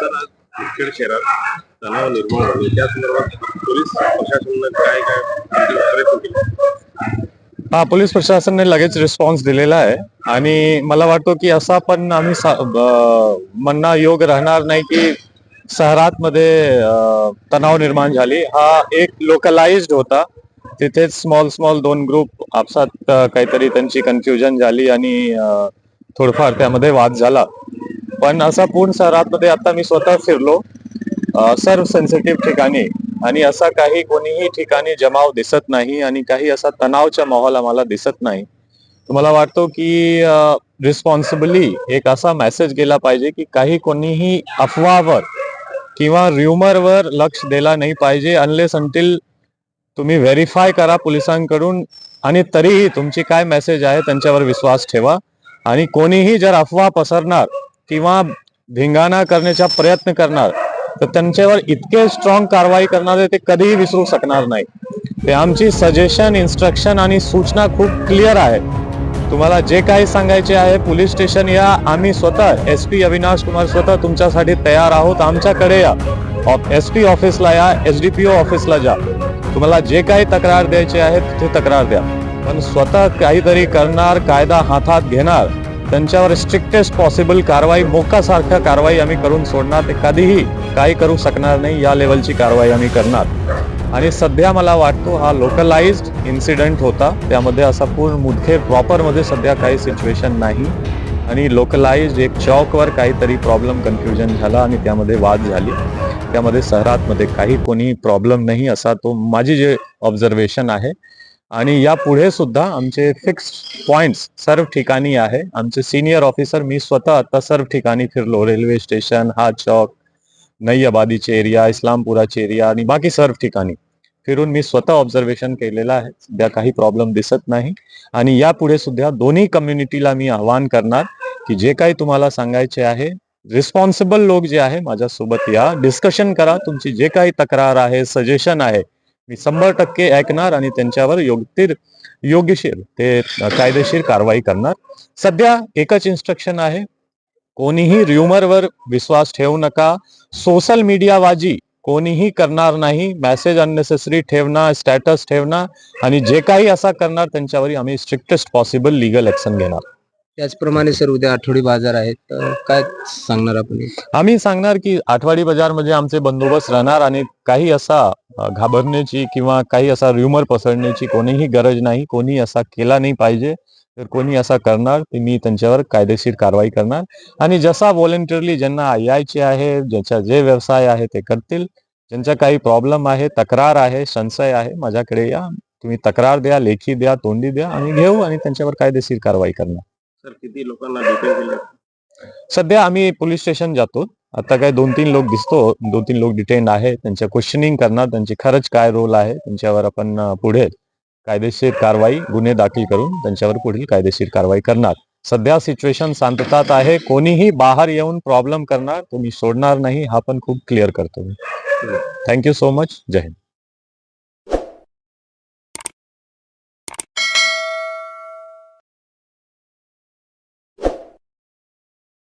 तर आज मुखेड शहरात तणाव निर्माण त्या संदर्भात पोलीस काय काय प्रयत्न केले? हा पोलीस प्रशासनाने लगेच रिस्पॉन्स दिलेला आहे. आणि मला वाटतो की असा पण आम्ही म्हणणं योग राहणार नाही की शहरात मध्ये तणाव निर्माण झाली. हा एक लोकलाइज्ड होता. तिथेच स्मॉल स्मॉल दोन ग्रुप आपसात काहीतरी त्यांची कन्फ्युजन झाली आणि थोडफार थोडंफार त्यामध्ये वाद झाला. पण असा पूर्ण शहरात आता मी स्वतः फिरलो सर्व सेन्सिटिव्ह ठिकाणी. आणि असा काही कोणीही ठिकाणी जमाव दिसत नाही आणि काही असा तणावचा माहोल आम्हाला दिसत नाही. मला वाटतो की रिस्पॉन्सिबली एक असा मेसेज गेला पाहिजे की काही कोणीही अफवावर किंवा र्युमरवर लक्ष दिला नाही पाहिजे अनलेस अंटील तुम्ही व्हेरीफाय करा पोलिसांकडून आणि तरीही तुमची काय मेसेज आहे त्यांच्यावर विश्वास ठेवा. आणि कोणीही जर अफवा पसरणार किंवा धिंगाणा करण्याचा प्रयत्न करणार तर त्यांच्यावर इतके स्ट्रॉंग कारवाई करणार आहे ते कधीही विसरू शकणार नाही. ते आमची सजेशन इन्स्ट्रक्शन आणि सूचना खूप क्लिअर आहे तुम्हाला जे काही सांगायचे आहे पोलीस स्टेशन या. आम्ही स्वतः एस पी अविनाश कुमार स्वतः तुमच्यासाठी तयार आहोत. आमच्याकडे या. एस पी ऑफिसला या एस डी पी ओ ऑफिसला जा. तुम्हाला जे काही तक्रार द्यायची आहे तिथे तक्रार द्या. पण स्वतः काहीतरी करणार कायदा हातात घेणार त्यांच्यावर स्ट्रिक्टेस्ट पॉसिबल कारवाई मोकासारख्या कारवाई आम्ही करून सोडणार. ते कधीही काही करू शकणार नाही या लेवलची कारवाई आम्ही करणार. आणि सध्या मला वाटतो हा लोकलाइज्ड इन्सिडेंट होता. त्यामध्ये असा पूर्ण मुदखे प्रॉपरमध्ये सध्या काही सिच्युएशन नाही. आणि लोकलाइज्ड एक चौकवर काहीतरी प्रॉब्लेम कन्फ्युजन झाला आणि त्यामध्ये वाद झाली. त्यामध्ये शहरातमध्ये काही कोणी प्रॉब्लेम नाही असा तो माझी जे ऑब्झर्वेशन आहे. आणि यापुढे सुद्धा आमचे फिक्स पॉइंट्स सर्व ठिकाणी आहे. आमचे सिनियर ऑफिसर मी स्वतः आता सर्व ठिकाणी फिरलो. रेल्वे स्टेशन हा चौक नई एरिया इस्लामपुराचे एरिया आणि बाकी सर्व ठिकाणी. फिरून मी स्वतः ऑब्झर्वेशन केलेलं आहे. सध्या काही प्रॉब्लेम दिसत नाही. आणि यापुढे सुद्धा दोन्ही कम्युनिटीला मी आवाहन करणार की जे काही तुम्हाला सांगायचे आहे रिस्पॉन्सिबल लोक जे आहे माझ्यासोबत या. डिस्कशन करा. तुमची जे काही तक्रार आहे सजेशन आहे मी शंभर टक्के ऐकणार आणि त्यांच्यावर योग्य योग्यशीर ते कायदेशीर कारवाई करणार. सध्या एकच इन्स्ट्रक्शन आहे. कोणीही र्युमरवर विश्वास ठेवू नका. सोशल मीडियावाजी कोणीही करणार नाही. मेसेज अननेसेसरी ठेवणार स्टॅटस ठेवणार आणि जे काही असा करणार त्यांच्यावर आम्ही स्ट्रिक्टेस्ट पॉसिबल लिगल ऍक्शन घेणार. त्याचप्रमाणे सर उद्या आठवडी बाजार आहेत तर काय सांगणार आपण? आम्ही सांगणार की आठवडी बाजार म्हणजे आमचे बंदोबस्त राहणार आणि काही असा घाबरण्याची किंवा काही असा र्युमर पसरण्याची कोणीही गरज नाही कोणी असा केला नाही पाहिजे. तर कोणी असा करणार ते मी त्यांच्यावर कायदेशीर कारवाई करणार. आणि जसा व्हॉलेंटिअरली ज्यांना यायचे आहे ज्याचा जे व्यवसाय आहे ते करतील. ज्यांचा काही प्रॉब्लेम आहे तक्रार आहे संशय आहे माझ्याकडे या. तुम्ही तक्रार द्या लेखी द्या तोंडी द्या आणि घेऊ आणि त्यांच्यावर कायदेशीर कारवाई करणार. सर किती लोकांना डिटेन केलं सध्या आम्ही पोलीस स्टेशन जातो. आता काय दोन तीन लोक दिसतो. दोन तीन लोक डिटेन आहे त्यांच्या क्वेश्चनिंग करणार. त्यांची खरंच काय रोल आहे? त्यांच्यावर आपण पुढे कायदेशीर कारवाई गुन्हे दाखल करून त्यांच्यावर पुढील कायदेशीर कारवाई करणार. सध्या सिच्युएशन शांततात आहे. कोणीही बाहेर येऊन प्रॉब्लेम करणार तो मी सोडणार नाही. हा पण खूप क्लिअर करतो थँक्यू सो मच जय हिंद.